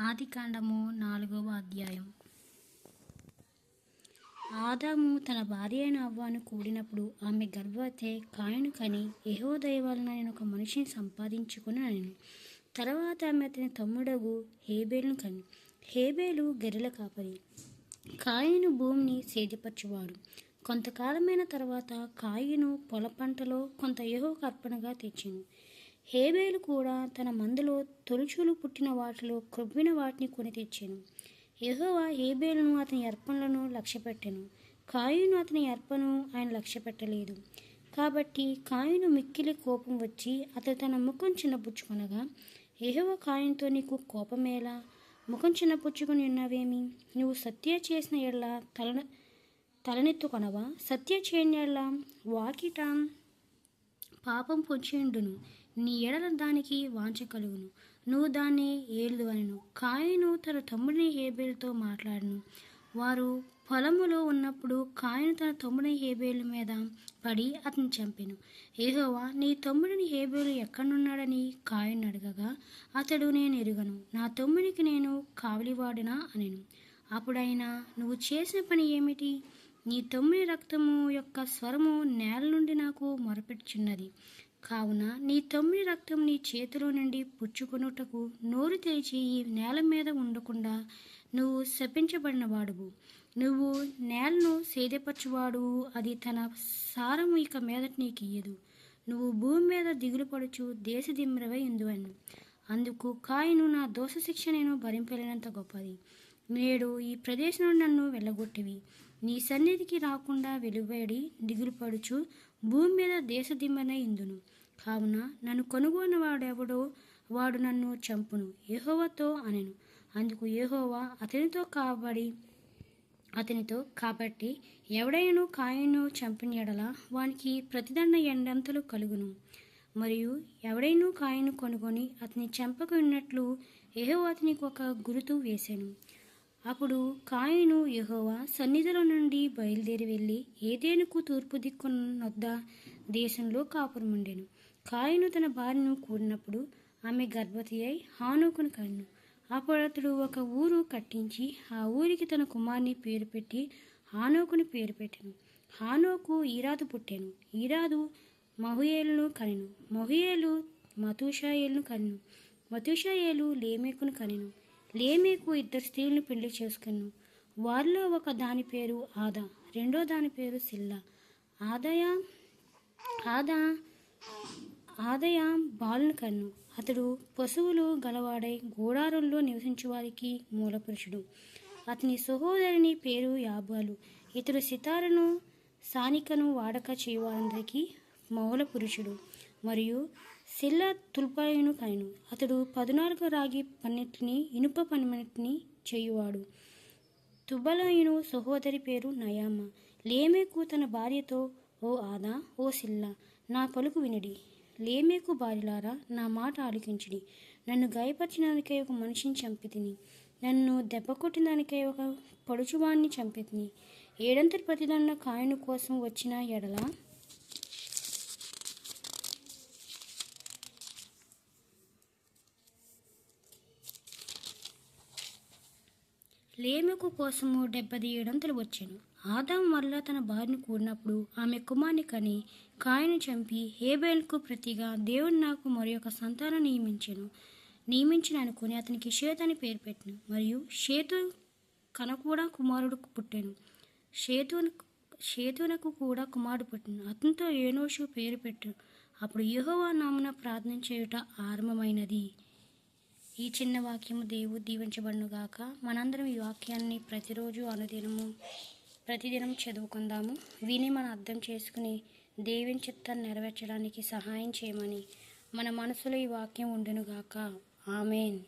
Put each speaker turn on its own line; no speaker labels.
ఆదికాండము నాలుగవ అధ్యాయం. ఆదాము తన భార్య అయిన అవ్వను కూడినప్పుడు ఆమె గర్భవతే కాయను కని యహో వలన నేను ఒక మనిషిని సంపాదించుకుని నేను తర్వాత ఆమె అతని తమ్ముడగు హేబేలును కని హేబేలు గెర్రెల కాపరి. కాయను భూమిని సేదపరచువాడు కొంతకాలమైన తర్వాత కాయను పొల పంటలో కొంత యహోకు అర్పణగా తెచ్చింది హేబేలు కూడా తన మందులో తొలుచులు పుట్టిన వాటిలో క్రొవ్విన వాటిని కొని తెచ్చాను. యహోవా హేబేలును అతని అర్పణలను లక్ష్యపెట్టాను. కాయును అతని అర్పణను ఆయన లక్ష్యపెట్టలేదు. కాబట్టి కాయును మిక్కిలి కోపం వచ్చి అతడు తన ముఖం చిన్నపుచ్చుకొనగా ఏహవ కాయంతో నీకు కోపమేలా ముఖం చిన్నపుచ్చుకొని ఉన్నావేమి? నువ్వు సత్య చేసిన ఎడల తల తలనెత్తుకొనవా? సత్య చేయని ఎడల వాకిట పాపం పొంచిండును నీ ఎడల దానికి వాంఛ కలుగును. నువ్వు దాన్ని ఏలుదు అనను కాయను తన తమ్ముడిని హేబేలుతో మాట్లాడను. వారు పొలములో ఉన్నప్పుడు కాయను తన తమ్ముడిని హేబేలు మీద పడి అతను చంపెను. ఏహోవా నీ తమ్ముడిని హేబేలు ఎక్కడున్నాడని కాయను అడగగా అతడు నేను ఎరుగను. నా తమ్మునికి నేను కావలివాడినా అనెను. అప్పుడైనా నువ్వు చేసిన పని ఏమిటి? నీ తమ్ముని రక్తము యొక్క స్వరము నేల నుండి నాకు మొరపెట్టుచున్నది. కావున నీ తమ్ముని రక్తం నీ చేతిలో నుండి పుచ్చుకొనుటకు నోరు తెరిచి ఈ నేల మీద ఉండకుండా నువ్వు శపించబడినవాడువు. నువ్వు నేలను సేదపరచువాడు అది తన సారము ఇక మీదట నీకు ఇయ్యదు. నువ్వు భూమి మీద దిగులు పడుచు దేశ ఇందువను అందుకు కాయను నా దోష శిక్ష నేను భరింపలేనంత గొప్పది. నేడు ఈ ప్రదేశం నుండి నన్ను వెళ్ళగొట్టివి. నీ సన్నిధికి రాకుండా వెలువడి దిగులు పడుచు భూమి మీద దేశదిమ్మన ఇందును. కావున నన్ను కొనుగోని వాడెవడో వాడు నన్ను చంపును. ఏహోవతో అనెను. అందుకు ఏహోవా అతనితో కాబడి అతనితో కాబట్టి ఎవడైనా కాయను చంపిన ఎడల వానికి ప్రతిదండ ఎండంతలు కలుగును. మరియు ఎవడైనా కాయను కొనుగొని అతని చంపకున్నట్లు ఏహో అతనికి ఒక గురుతు వేశాను అప్పుడు కాయను యహోవా సన్నిధిలో నుండి బయలుదేరి వెళ్ళి ఏదేనుకు తూర్పు దిక్కునొద్ద దేశంలో కాపురముండెను. కాయను తన భార్యను కూడినప్పుడు ఆమె గర్భవతి అయి హానుకును కన్ను. అప్పుడు అతడు ఒక ఊరు కట్టించి ఆ ఊరికి తన కుమార్ని పేరు పెట్టి హానోకుని పేరు పెట్టాను. హానోకు ఈరాదు పుట్టాను. ఈరాదు మహుయేలును కనెను. మహుయేలు మతుషాయేలును కనెను. మతుషాయేలు లేమేకును కనెను. లేమేకు ఇద్దరు స్త్రీలను పెళ్ళి చేసుకును వారిలో ఒక దాని పేరు ఆదా రెండో దాని పేరు సిల్లా. ఆదయ ఆదా ఆదయ బాలుని కన్ను. అతడు పశువులు గలవాడై గూడారంలో నివసించే వారికి మూలపురుషుడు. అతని సహోదరుని పేరు యాబాలు. ఇతడు సితారను సానికను వాడక చేయవారందరికీ మౌల పురుషుడు మరియు శిల్ల తుల్పాయును కాయను అతడు పదునాలుగు రాగి పన్నెట్ని ఇనుప పన్నెట్ని చేయువాడు. తుబలయును సహోదరి పేరు నయామ. లేమేకు తన భార్యతో ఓ ఆదా ఓ శిల్ల నా పలుకు వినడి. లేమేకు భార్యలారా నా మాట ఆలకించుడి. నన్ను గాయపరిచినానికై ఒక మనిషిని చంపితిని. నన్ను దెబ్బ కొట్టినానికై ఒక పడుచువాణ్ణి చంపితిని. ఏడంతటి ప్రతిదన్న కాయను కోసం వచ్చిన ఎడల లేమెకు కోసము డెబ్బది ఏడంతలు వచ్చాను ఆదాం వల్ల తన భార్యను కూడినప్పుడు ఆమె కుమార్ని కని కాయను చంపి హేబేల్కు ప్రతిగా దేవుడు నాకు మరి ఒక సంతానం నియమించాను. నియమించిన అనుకుని అతనికి షేత్ అని పేరు పెట్టాను. మరియు షేతు కన కూడా కుమారుడు పుట్టాను. షేతు షేతునకు కూడా కుమారుడు పుట్టాను. అతనితో ఏనోషు పేరు పెట్టాను. అప్పుడు యెహోవా నామున ప్రార్థన చేయుట ఆరంభమైనది. ఈ చిన్న వాక్యము దేవుడు దీవించబడును గాక మనందరం ఈ వాక్యాన్ని ప్రతిరోజు అనుదినము ప్రతిదినం చదువుకుందాము. విని మనం అర్థం చేసుకుని దేవుని చిత్తాన్ని నెరవేర్చడానికి సహాయం చేయమని మన మనసులో ఈ వాక్యం ఉండును గాక ఆమెన్.